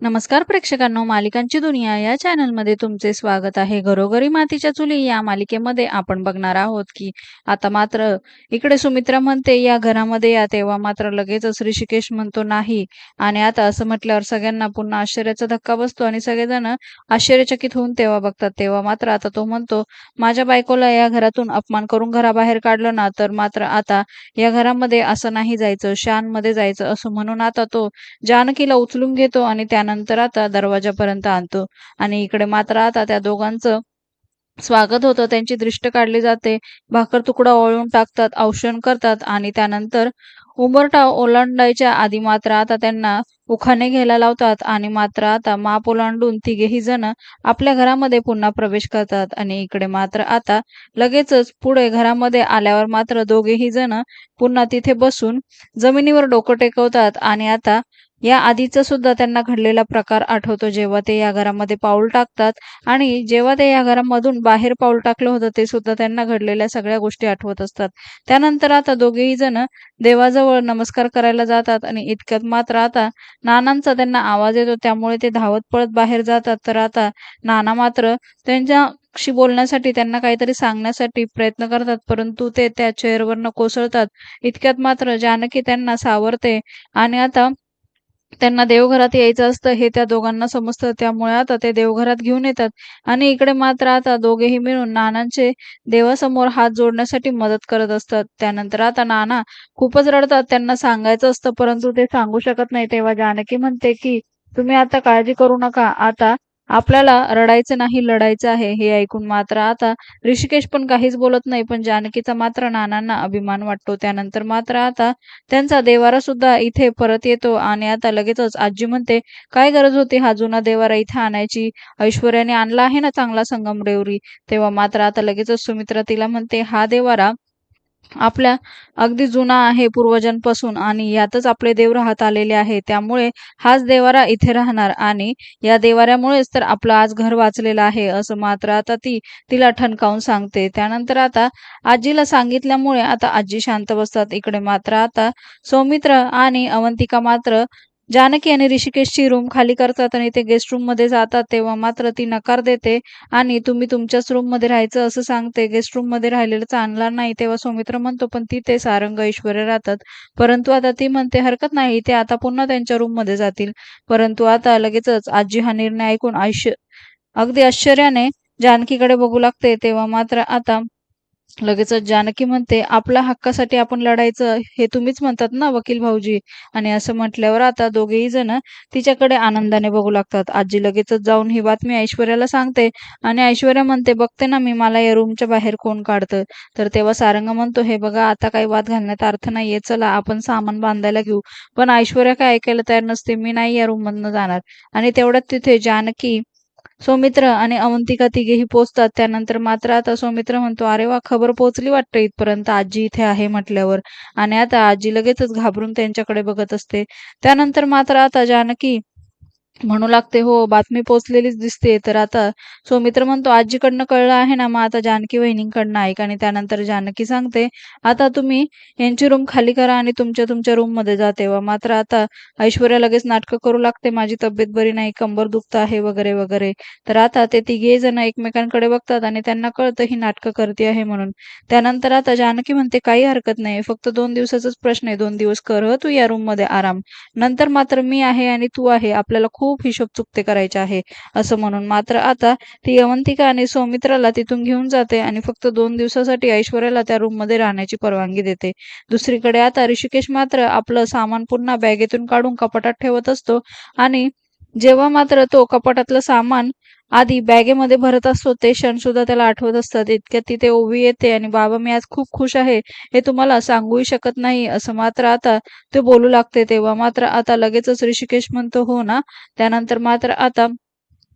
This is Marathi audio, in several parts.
नमस्कार प्रेक्षकांनो मालिकांची दुनिया या चॅनलमध्ये तुमचे स्वागत आहे. घरोघरी मातीच्या चुली या मालिकेमध्ये आपण बघणार आहोत की आता मात्र इकडे सुमित्रा म्हणते या घरामध्ये या तेव्हा मात्र लगेचच ऋषिकेश म्हणतो नाही. आणि आता असं म्हटल्यावर सगळ्यांना पुन्हा आश्चर्याचा धक्का बसतो आणि सगळेजण आश्चर्यचकित होऊन तेव्हा बघतात. तेव्हा मात्र आता तो म्हणतो माझ्या बायकोला या घरातून अपमान करून घराबाहेर काढलं ना तर मात्र आता या घरामध्ये असं नाही जायचं शानमध्ये जायचं असं म्हणून आता तो जानकीला उचलून घेतो आणि त्यानंतर आता दरवाजापर्यंत आणतो. आणि इकडे मात्र आता त्या दोघांचं स्वागत होतं. त्यांची दृष्ट काढली जाते. भाकर तुकडा ओळून टाकतात औषण करतात आणि त्यानंतर उंबरठा ओलांडायच्या आधी मात्र आता त्यांना उखाणे घ्यायला लावतात आणि मात्र आता माप ओलांडून तिघेही जण आपल्या घरामध्ये पुन्हा प्रवेश करतात. आणि इकडे मात्र आता लगेचच पुढे घरामध्ये आल्यावर मात्र दोघेही जण पुन्हा तिथे बसून जमिनीवर डोकं टेकवतात. आणि आता या आधीचा सुद्धा त्यांना घडलेला प्रकार आठवतो जेव्हा ते या घरामध्ये पाऊल टाकतात आणि जेव्हा ते या घरामधून बाहेर पाऊल टाकलं होतं ते सुद्धा त्यांना घडलेल्या सगळ्या गोष्टी आठवत असतात. त्यानंतर आता दोघेही जण देवाजवळ नमस्कार करायला जातात आणि इतक्यात मात्र आता नानांचा त्यांना आवाज येतो त्यामुळे ते धावत पळत बाहेर जातात. तर आता नाना मात्र त्यांच्याशी बोलण्यासाठी त्यांना काहीतरी सांगण्यासाठी प्रयत्न करतात परंतु ते त्या चेअरवरनं कोसळतात. इतक्यात मात्र जानकी त्यांना सावरते आणि आता त्यांना देवघरात यायचं असतं हे त्या दोघांना समजतं. त्यामुळे आता ते देवघरात घेऊन येतात. आणि इकडे मात्र आता दोघेही मिळून नानांचे देवासमोर हात जोडण्यासाठी मदत करत असतात. त्यानंतर आता नाना खूपच रडतात. त्यांना सांगायचं असतं परंतु ते सांगू शकत नाही. तेव्हा जानकी म्हणते की तुम्ही आता काळजी करू नका. आता आपल्याला रडायचं नाही लढायचं आहे हे ऐकून मात्र आता ऋषिकेश पण काहीच बोलत नाही पण जानकीचा मात्र नानांना अभिमान वाटतो. त्यानंतर मात्र आता त्यांचा देवारा सुद्धा इथे परत येतो आणि आता लगेचच आजी म्हणते काय गरज होती हा जुना देवारा इथे आणायची? ऐश्वर्याने आणला आहे ना चांगला संगमरेवरी? तेव्हा मात्र आता लगेचच सुमित्रा तिला म्हणते हा देवारा आपल्या अगदी जुना आहे पूर्वजांपासून आणि यातच आपले देव राहत आलेले आहे. त्यामुळे हाच देवारा इथे राहणार आणि या देवाऱ्यामुळेच तर आपलं आज घर वाचलेलं आहे असं मात्र आता ती तिला ठणकावून सांगते. त्यानंतर आता आजीला सांगितल्यामुळे आता आजी शांत बसतात. इकडे मात्र आता सौमित्र आणि अवंतिका मात्र जानकी आणि ऋषिकेशची रूम खाली करतात आणि ते गेस्ट रूममध्ये जातात तेव्हा मात्र ती नकार देते आणि तुम्ही तुमच्याच रूममध्ये राहायचं असं सांगते. गेस्ट रूममध्ये राहिलेलं चांगला नाही तेव्हा सौमित्र म्हणतो पण ती ते सारंग ऐश्वर्य राहतात. परंतु आता ती म्हणते हरकत नाही ते आता पुन्हा त्यांच्या रूममध्ये जातील. परंतु आता लगेचच आजी हा निर्णय ऐकून आयुष्य अगदी आश्चर्याने जानकीकडे बघू लागते तेव्हा मात्र आता लगेचच जानकी म्हणते आपल्या हक्कासाठी आपण लढायचं हे तुम्हीच म्हणतात ना वकील भाऊजी? आणि असं म्हटल्यावर आता दोघेही जण तिच्याकडे आनंदाने बघू लागतात. आजी लगेचच जाऊन ही बातमी ऐश्वर्याला सांगते आणि ऐश्वर्या म्हणते बघते ना मी मला या रूमच्या बाहेर कोण काढतं? तर तेव्हा सारंग म्हणतो हे बघा आता काही वाद घालण्यात अर्थ नाहीये चला आपण सामान बांधायला घेऊ. पण ऐश्वर्या काय ऐकायला तयार नसते मी नाही या रूम मधनं जाणार. आणि तेवढ्यात तिथे जानकी सौमित्र आणि अवंतिका तिघेही पोचतात. त्यानंतर मात्र आता सौमित्र म्हणतो अरे वा खबर पोचली वाटतं इथपर्यंत. आजी इथे आहे म्हटल्यावर. आणि आता आजी लगेचच घाबरून त्यांच्याकडे बघत असते. त्यानंतर मात्र आता जानकी म्हणू लागते हो बातमी पोचलेलीच दिसते. तर आता सौमित्र म्हणतो आजीकडनं कळलं आहे ना मग आता जानकी वहिनींकडनं ऐक आणि त्यानंतर जानकी सांगते आता तुम्ही यांची रूम खाली करा आणि तुमच्या तुमच्या रूममध्ये जा तेव्हा मात्र आता ऐश्वर्या लगेच नाटकं करू लागते माझी तब्येत बरी नाही कंबर दुखत आहे वगैरे वगैरे. तर आता ते तिघे जण एकमेकांकडे बघतात आणि त्यांना कळतं ही नाटकं करते आहे म्हणून. त्यानंतर आता जानकी म्हणते काही हरकत नाही फक्त दोन दिवसाचाच प्रश्न आहे दोन दिवस कर तू या रूममध्ये आराम. नंतर मात्र मी आहे आणि तू आहे आपल्याला खूप खूप हिशोब चुकते करायचे आहे असं म्हणून. मात्र आता ती अवंतिका आणि सौमित्राला तिथून घेऊन जाते आणि फक्त दोन दिवसासाठी ऐश्वर्याला त्या रूममध्ये राहण्याची परवानगी देते. दुसरीकडे आता ऋषिकेश मात्र आपलं सामान पुन्हा बॅगेतून काढून कपाटात ठेवत असतो आणि जेव्हा मात्र तो कपाटातलं सामान आधी बॅगेमध्ये भरत असतो ते क्षण सुद्धा त्याला आठवत असतात. इतक्यात तिथे ओवी येते आणि बाबा मी आज खूप खुश आहे. हे तुम्हाला सांगूही शकत नाही असं मात्र आता ते बोलू लागते तेव्हा. मात्र आता लगेचच ऋषिकेश म्हणतो हो ना? त्यानंतर मात्र आता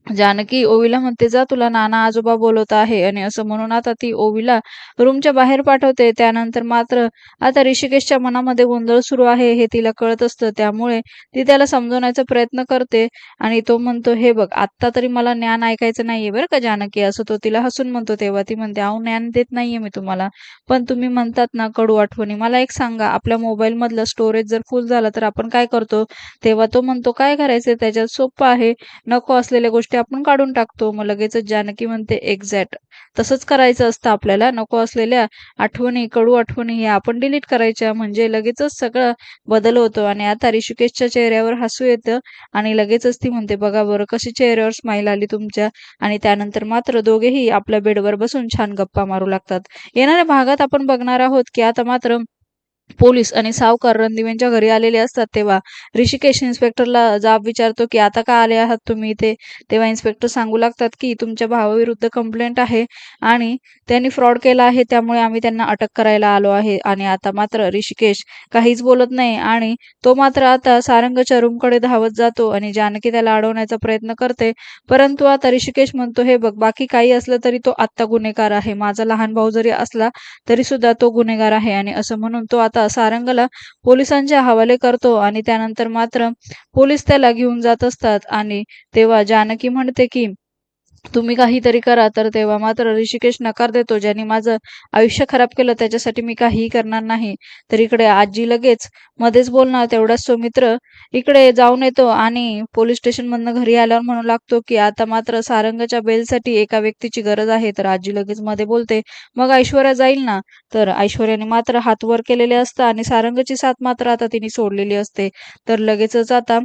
जानकी ओवीला म्हणते जा तुला नाना आजोबा बोलवत आहे. आणि असं म्हणून आता ती ओवीला रूमच्या बाहेर पाठवते. त्यानंतर मात्र आता ऋषिकेशच्या मनामध्ये गोंधळ सुरू आहे हे तिला कळत असतं. त्यामुळे ती त्याला समजवण्याचा प्रयत्न करते आणि तो म्हणतो हे बघ आत्ता तरी मला ज्ञान ऐकायचं नाहीये बरं का जानकी. असं तो तिला हसून म्हणतो. तेव्हा ती म्हणते अहो ज्ञान देत नाहीये मी तुम्हाला. पण तुम्ही म्हणतात ना कडू आठवणी. मला एक सांगा आपल्या मोबाईल मधलं स्टोरेज जर फुल झालं तर आपण काय करतो? तेव्हा तो म्हणतो काय करायचं त्याच्यात सोपं आहे. नको असलेल्या गोष्टी आपण काढून टाकतो. मग लगेचच जानकी म्हणते एक्झॅक्ट. तसंच करायचं असतं आपल्याला. नको असलेल्या आठवणी कडू आठवणी हे आपण डिलीट करायच्या. म्हणजे लगेचच सगळं बदल होतो आणि आता ऋषिकेशच्या चेहऱ्यावर हसू येतं आणि लगेचच ती म्हणते बघा बरं कशी चेहऱ्यावर स्माईल आली तुमच्या. आणि त्यानंतर मात्र दोघेही आपल्या बेडवर बसून छान गप्पा मारू लागतात. येणाऱ्या भागात आपण बघणार आहोत की आता मात्र पोलीस आणि सावकार रणदिवेंच्या घरी आलेले असतात तेव्हा ऋषिकेश इन्स्पेक्टरला जाब विचारतो की आता का आले आहात तुम्ही इथे? तेव्हा इन्स्पेक्टर सांगू लागतात की तुमच्या भावाविरुद्ध कंप्लेंट आहे आणि त्यांनी फ्रॉड केला आहे त्यामुळे आम्ही त्यांना अटक करायला आलो आहे आणि आता मात्र ऋषिकेश काहीच बोलत नाही आणि तो मात्र आता सारंगच्या रूमकडे धावत जातो आणि जानकी त्याला अडवण्याचा प्रयत्न करते. परंतु आता ऋषिकेश म्हणतो हे बघ बाकी काही असलं तरी तो आत्ता गुन्हेगार आहे. माझा लहान भाऊ जरी असला तरी सुद्धा तो गुन्हेगार आहे. आणि असं म्हणून तो आता सारंगला पोलिसांच्या हवाले करतो आणि त्यानंतर मात्र पोलीस त्याला घेऊन जात असतात आणि तेव्हा जानकी म्हणते की तुम्ही काहीतरी करा तर तेव्हा मात्र ऋषिकेश नकार देतो ज्यांनी माझं आयुष्य खराब केलं त्याच्यासाठी मी काहीही करणार नाही. तर इकडे आजी लगेच मध्येच बोलणार तेवढाच तो मित्र इकडे जाऊन येतो आणि पोलीस स्टेशन मधनं घरी आल्यावर म्हणू लागतो की आता मात्र सारंगच्या बेलसाठी एका व्यक्तीची गरज आहे. तर आजी लगेच मध्ये बोलते मग ऐश्वर्या जाईल ना? तर ऐश्वर्याने मात्र हात वर केलेले असतं आणि सारंगची साथ मात्र आता तिने सोडलेली असते. तर लगेचच आता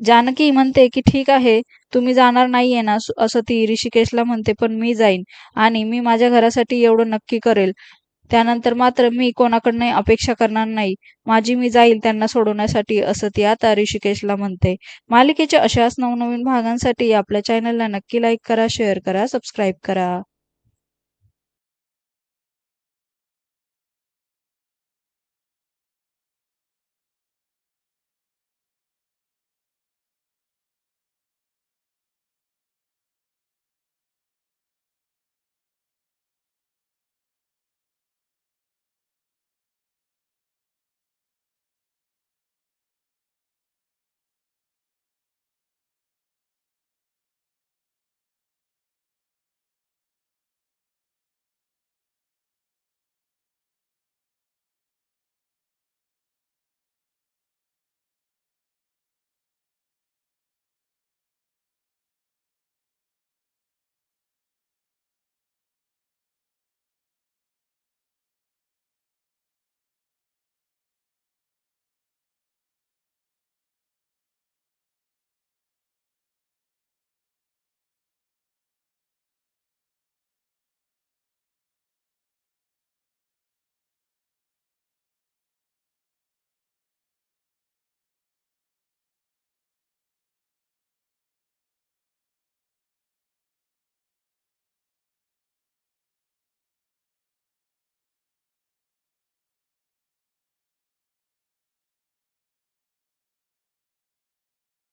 जानकी म्हणते की ठीक आहे तुम्ही जाणार नाहीये ना असं ती ऋषिकेशला म्हणते पण मी जाईन आणि मी माझ्या घरासाठी एवढं नक्की करेल. त्यानंतर मात्र मी कोणाकडनं अपेक्षा करणार नाही. माझी मी जाईल त्यांना सोडवण्यासाठी असं ती आता ऋषिकेशला म्हणते. मालिकेच्या अशाच नवनवीन भागांसाठी आपल्या चॅनलला नक्की लाईक करा शेअर करा सबस्क्राईब करा.